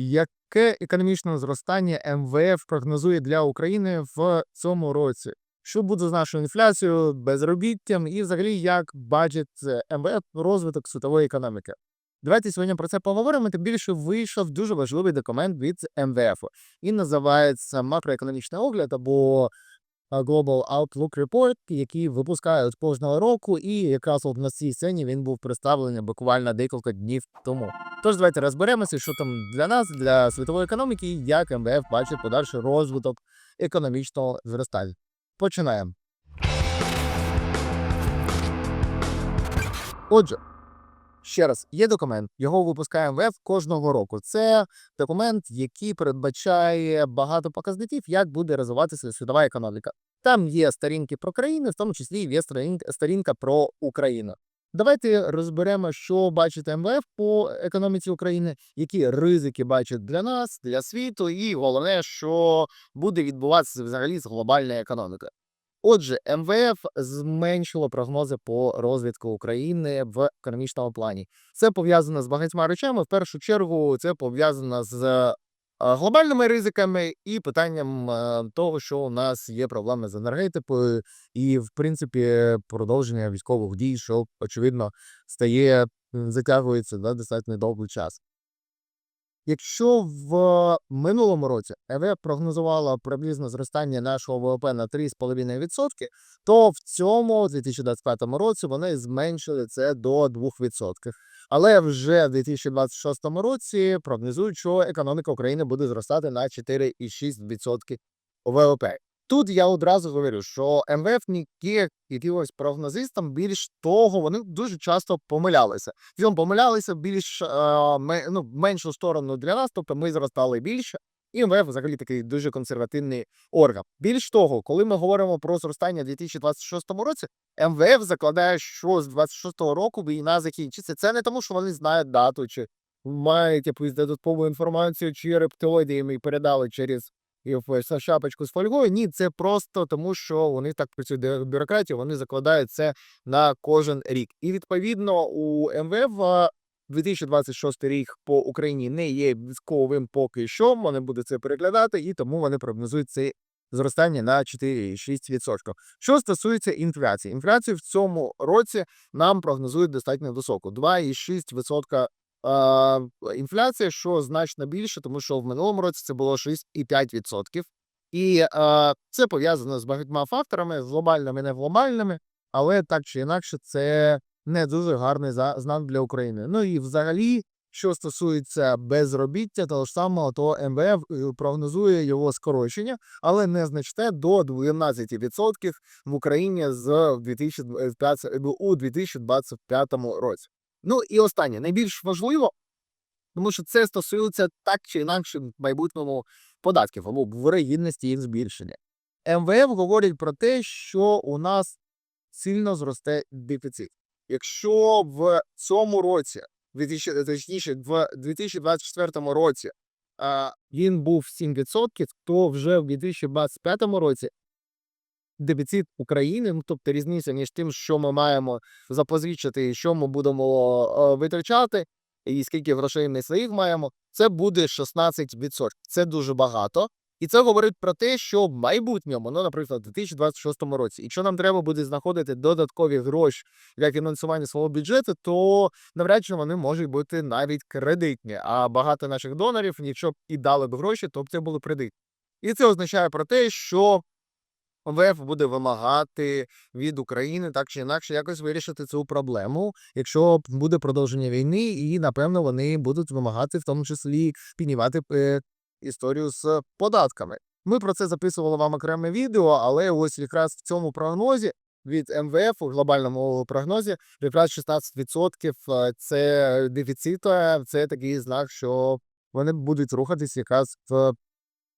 Яке економічне зростання МВФ прогнозує для України в цьому році? Що буде з нашою інфляцією, безробіттям і взагалі як бачить е, МВФ розвиток світової економіки? Давайте сьогодні про це поговоримо. Тим більше вийшов дуже важливий документ від МВФ. Він називається макроекономічний огляд або Global Outlook Report, який випускають кожного року, і якраз от на цій сцені він був представлений буквально декілька днів тому. Тож давайте розберемося, що там для нас, для світової економіки, як МВФ бачить подальший розвиток економічного зростання. Починаємо. Отже, ще раз, є документ, його випускає МВФ кожного року. Це документ, який передбачає багато показників, як буде розвиватися світова економіка. Там є сторінки про країни, в тому числі є сторін- сторінка про Україну. Давайте розберемо, що бачить МВФ по економіці України, які ризики бачить для нас, для світу, і головне, що буде відбуватися взагалі з глобальною економікою. Отже, МВФ зменшило прогнози по розвитку України в економічному плані. Це пов'язано з багатьма речами. В першу чергу, це пов'язано з е, глобальними ризиками і питанням е, того, що у нас є проблеми з енергетикою, і, в принципі, продовження військових дій, що очевидно стає затягується на достатньо довгий час. Якщо в минулому році ЕВ прогнозувала приблизно зростання нашого ВВП на 3,5%, то в цьому 2025 році вони зменшили це до 2%. Але вже в 2026 році прогнозують, що економіка України буде зростати на 4,6% ВВП. Тут я одразу говорю, що МВФ не є якимось прогнозистом, більш того, вони дуже часто помилялися. Він помилялися більш ну, меншу сторону для нас, тобто ми зростали більше. І МВФ взагалі такий дуже консервативний орган. Більш того, коли ми говоримо про зростання в 2026 році, МВФ закладає, що з 26 року війна закінчиться. Це не тому, що вони знають дату, чи мають якусь додаткову інформацію, чи рептилоїди їм передали через і в шапочку з фольгою. Ні, це просто тому, що вони так працюють бю- бюрократія, вони закладають це на кожен рік. І відповідно у МВФ 2026 рік по Україні не є військовим поки що. Вони будуть це переглядати, і тому вони прогнозують це зростання на 4,6%. Що стосується інфляції, інфляцію в цьому році нам прогнозують достатньо високу 2,6% а, інфляція, що значно більше, тому що в минулому році це було 6,5%. І а, це пов'язано з багатьма факторами, з глобальними, не глобальними, але так чи інакше, це не дуже гарний знак для України. Ну і взагалі, що стосується безробіття, того ж самого, то МВФ е, прогнозує його скорочення, але не значне до 12% в Україні з 2025, у 2025 році. Ну і останнє, найбільш важливо, тому що це стосується так чи інакше в майбутньому податків або вирогідності їх збільшення. МВФ говорить про те, що у нас сильно зросте дефіцит. Якщо в цьому році, точніше, в 2024 році він був 7%, то вже в 2025 році дефіцит України, ну тобто різниця між тим, що ми маємо запозичити і що ми будемо е, витрачати, і скільки грошей ми своїх маємо, це буде 16%. Це дуже багато. І це говорить про те, що в майбутньому, ну, наприклад, у 2026 році, якщо нам треба буде знаходити додаткові гроші для фінансування свого бюджету, то навряд чи вони можуть бути навіть кредитні. А багато наших донорів, якщо б і дали б гроші, то б це були кредитні. І це означає про те, що МВФ буде вимагати від України так чи інакше якось вирішити цю проблему, якщо буде продовження війни, і напевно вони будуть вимагати в тому числі піднімати е, історію з податками. Ми про це записували вам окреме відео, але ось якраз в цьому прогнозі від МВФ у глобальному прогнозі якраз 16% е, це дефіциту. Це такий знак, що вони будуть рухатись якраз в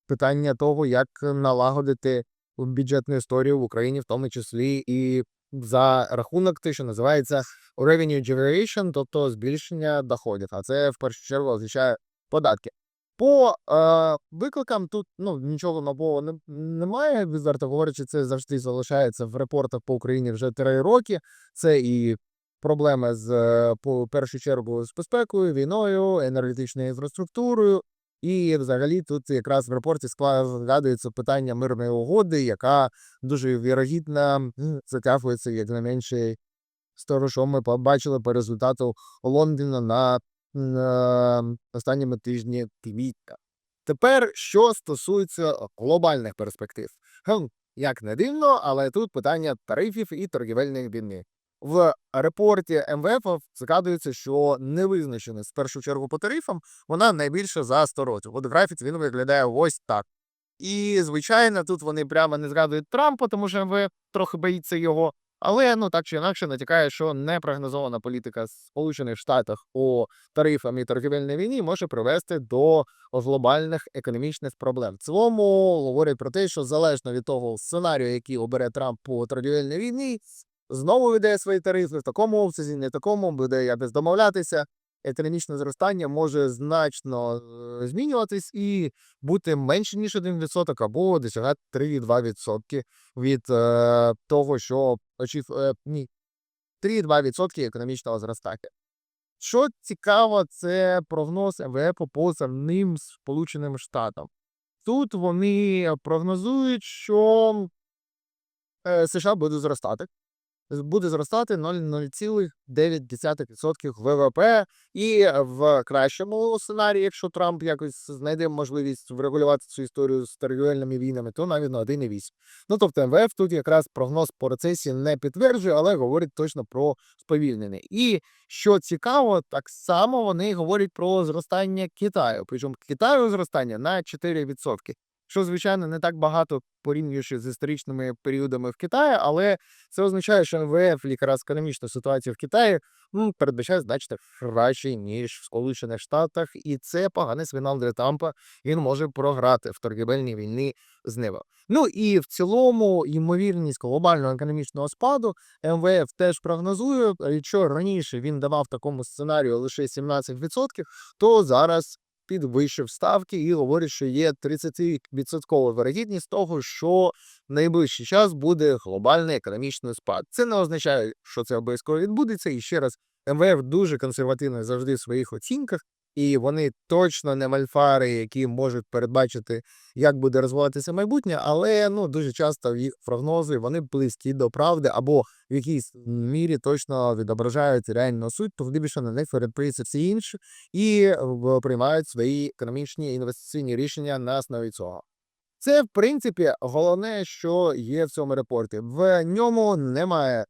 питання того, як налагодити бюджетну історію в Україні, в тому числі і за рахунок те, що називається revenue generation, тобто збільшення доходів. А це в першу чергу означає податки. По е, викликам тут ну нічого нового не, немає. Відверто говорячи, це завжди залишається в репортах по Україні вже три роки. Це і проблеми з е, по першу чергу з безпекою, війною, енергетичною інфраструктурою. І взагалі тут якраз в репорті скла- згадується питання мирної угоди, яка дуже вірогідно затягується як на менше з того, що ми побачили по результату Лондона на, на останніми тижні квітня. Тепер, що стосується глобальних перспектив. Хм, як не дивно, але тут питання тарифів і торгівельної війни. В репорті МВФ згадується, що невизначеність в першу чергу по тарифам вона найбільша за 100 років. От графік він виглядає ось так. І, звичайно, тут вони прямо не згадують Трампа, тому що МВФ трохи боїться його. Але ну так чи інакше натякає, що непрогнозована політика Сполучених Штатів по тарифам і торгівельній війні може привести до глобальних економічних проблем. В цілому говорять про те, що залежно від того сценарію, який обере Трамп по торгівельній війні, знову веде свої тарифи в такому обсязі, не в такому, буде якось домовлятися. Економічне зростання може значно е, змінюватись і бути менше ніж 1% або досягати 3,2% від е, того, що очів... е, ні, 3,2% економічного зростання. Що цікаво, це прогноз МВФ по самим Сполученим Штатам. Тут вони прогнозують, що е, США буде зростати. Буде зростати 0,09% ВВП, і в кращому сценарії, якщо Трамп якось знайде можливість врегулювати цю історію з торгівельними війнами, то навіть на 1,8. Ну тобто МВФ тут якраз прогноз по рецесії не підтверджує, але говорить точно про сповільнений. І що цікаво, так само вони говорять про зростання Китаю. Причому Китаю зростання на 4%. Що, звичайно, не так багато порівнюючи з історичними періодами в Китаї, але це означає, що МВФ якраз економічну ситуацію в Китаї ну, передбачає значно краще, ніж в Сполучених Штатах, і це поганий сигнал для Трампа. Він може програти в торгівельній війні з ними. Ну і в цілому ймовірність глобального економічного спаду МВФ теж прогнозує. Якщо раніше він давав такому сценарію лише 17%, то зараз підвищив ставки і говорить, що є 30% вирогідність того, що в найближчий час буде глобальний економічний спад. Це не означає, що це обов'язково відбудеться. І ще раз, МВФ дуже консервативний завжди в своїх оцінках, і вони точно не мальфари, які можуть передбачити, як буде розвиватися майбутнє, але ну дуже часто їх прогнози вони близькі до правди або в якійсь мірі точно відображають реальну суть, то більше на них передприється всі інші і в- приймають свої економічні інвестиційні рішення на основі цього. Це, в принципі, головне, що є в цьому репорті. В ньому немає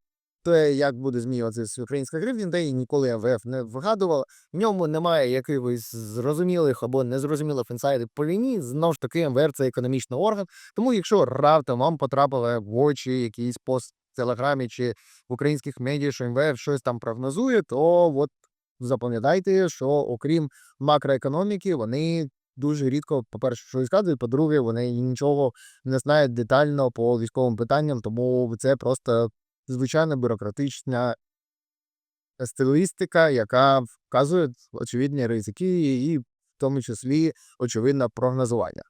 те, як буде змінюватися українська гривня, де ніколи МВФ не вигадував. В ньому немає якихось зрозумілих або незрозумілих інсайдів по війні. Знову ж таки, МВФ це економічний орган. Тому, якщо раптом вам потрапили в очі якийсь пост в телеграмі чи в українських медіа, що МВФ щось там прогнозує, то от запам'ятайте, що окрім макроекономіки, вони дуже рідко, по-перше, щось згадують, по-друге, вони нічого не знають детально по військовим питанням, тому це просто звичайна бюрократична стилістика, яка вказує очевидні ризики, і в тому числі очевидне прогнозування.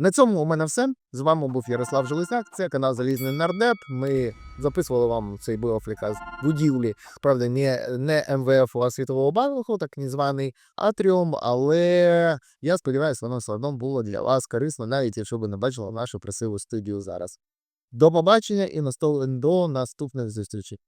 На цьому у мене все. З вами був Ярослав Железняк. Це канал Залізний Нардеп. Ми записували вам цей біофліка з будівлі. Правда, не, не МВФ, а Світового банку, так званий Атріум. Але я сподіваюся, воно все одно було для вас корисно, навіть якщо ви не бачили нашу красиву студію зараз. До побачення і до наступних зустрічей.